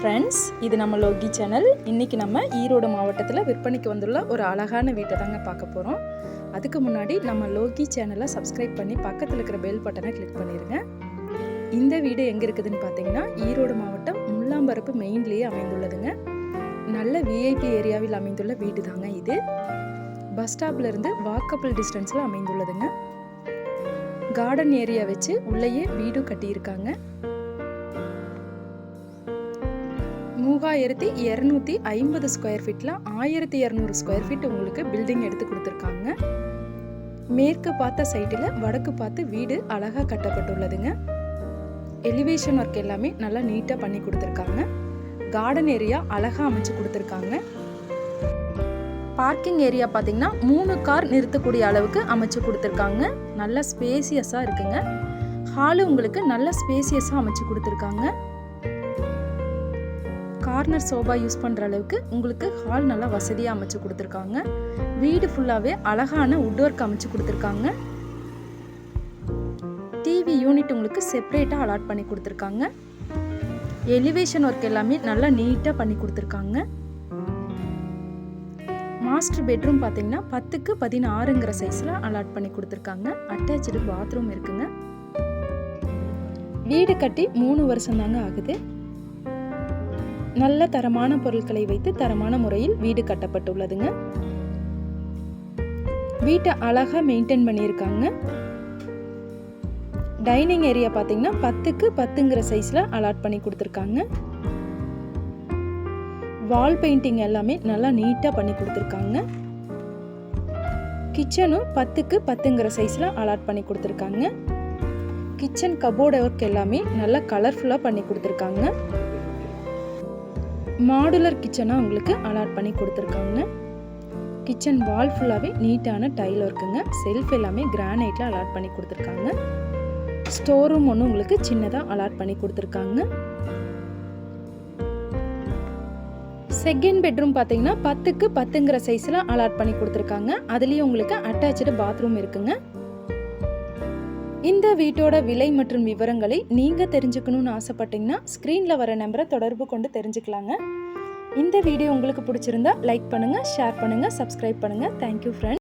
Friends இது நம்ம Loki channel இன்றைக்கி நம்ம ஈரோடு மாவட்டத்தில் விற்பனைக்கு வந்துள்ள ஒரு அழகான வீட்டை தாங்க பார்க்க போகிறோம் அதுக்கு முன்னாடி நம்ம லோகி சேனலை சப்ஸ்கிரைப் பண்ணி பக்கத்தில் இருக்கிற பெல் பட்டனை கிளிக் பண்ணிடுங்க இந்த வீடு எங்கே இருக்குதுன்னு பார்த்தீங்கன்னா ஈரோடு மாவட்டம் முள்ளாம்பரப்பு மெயின்லேயே அமைந்துள்ளதுங்க. நல்ல விஐபி ஏரியாவில் அமைந்துள்ள வீடு தாங்க இது பஸ் ஸ்டாப்லேருந்து வாக்கபிள் டிஸ்டன்ஸில் அமைந்துள்ளதுங்க. கார்டன் ஏரியா வச்சு உள்ளேயே வீடும் கட்டியிருக்காங்க. மூவாயிரத்தி இரநூத்தி ஐம்பது ஸ்கொயர் ஃபீட்டில் ஆயிரத்தி இரநூறு ஸ்கொயர் ஃபீட் உங்களுக்கு பில்டிங் எடுத்து கொடுத்துருக்காங்க. மேற்கு பார்த்த சைட்டில் வடக்கு பார்த்து வீடு அழகாக கட்டப்பட்டுள்ளதுங்க. எலிவேஷன் ஒர்க் எல்லாமே நல்லா நீட்டாக பண்ணி கொடுத்துருக்காங்க. கார்டன் ஏரியா அழகாக அமைச்சு கொடுத்துருக்காங்க. பார்க்கிங் ஏரியா பார்த்தீங்கன்னா மூணு கார் நிறுத்தக்கூடிய அளவுக்கு அமைச்சு கொடுத்துருக்காங்க. நல்ல ஸ்பேசியஸாக இருக்குங்க. ஹாலு உங்களுக்கு நல்ல ஸ்பேசியஸாக அமைச்சு கொடுத்துருக்காங்க. கார்னர் சோபா யூஸ் பண்ணுற அளவுக்கு உங்களுக்கு ஹால் நல்லா வசதியாக அமைச்சு கொடுத்துருக்காங்க. வீடு ஃபுல்லாகவே அழகான உட் ஒர்க் அமைச்சு கொடுத்துருக்காங்க. டிவி யூனிட் உங்களுக்கு செப்பரேட்டாக அலாட் பண்ணி கொடுத்துருக்காங்க. எலிவேஷன் ஒர்க் எல்லாமே நல்லா நீட்டாக பண்ணி கொடுத்துருக்காங்க. மாஸ்டர் பெட்ரூம் பார்த்தீங்கன்னா பத்துக்கு பதினாறுங்கிற சைஸில் அலாட் பண்ணி கொடுத்துருக்காங்க. அட்டாச்சு பாத்ரூம் இருக்குங்க. வீடு கட்டி மூணு வருஷம் தாங்க ஆகுது. நல்ல தரமான பொருட்களை வைத்து தரமான முறையில் வீடு கட்டப்பட்டுள்ளதுங்க. வீட்டை அழகாக மெயின்டைன் பண்ணியிருக்காங்க. டைனிங் ஏரியா பார்த்தீங்கன்னா பத்துக்கு பத்துங்கிற சைஸில் அலாட் பண்ணி கொடுத்துருக்காங்க. வால் பெயிண்டிங் எல்லாமே நல்லா நீட்டாக பண்ணி கொடுத்துருக்காங்க. கிச்சனும் பத்துக்கு பத்துங்கிற சைஸில் அலாட் பண்ணி கொடுத்துருக்காங்க. கிச்சன் கபோர்டு ஒர்க் எல்லாமே நல்லா கலர்ஃபுல்லாக பண்ணி கொடுத்துருக்காங்க. மாடுலர் கிச்சனாக உங்களுக்கு அலாட் பண்ணி கொடுத்துருக்காங்க. கிச்சன் வால் ஃபுல்லாகவே நீட்டான டைல் இருக்குங்க. செல்ஃப் எல்லாமே கிரானைட்டில் அலாட் பண்ணி கொடுத்துருக்காங்க. ஸ்டோர் ரூம் ஒன்று உங்களுக்கு சின்னதாக அலாட் பண்ணி கொடுத்துருக்காங்க. செகண்ட் பெட்ரூம் பார்த்தீங்கன்னா பத்துக்கு பத்துங்கிற சைஸில் அலாட் பண்ணி கொடுத்துருக்காங்க. அதுலேயும் உங்களுக்கு அட்டாச்சு பாத்ரூம் இருக்குங்க. இந்த வீட்டோட விலை மற்றும் விவரங்களை நீங்கள் தெரிஞ்சுக்கணும்னு ஆசைப்பட்டீங்கன்னா ஸ்க்ரீனில் வர நம்பரை தொடர்பு கொண்டு தெரிஞ்சுக்கலாங்க. இந்த வீடியோ உங்களுக்கு பிடிச்சிருந்தா லைக் பண்ணுங்கள் ஷேர் பண்ணுங்கள் சப்ஸ்கிரைப் பண்ணுங்கள் தேங்க்யூ ஃப்ரெண்ட்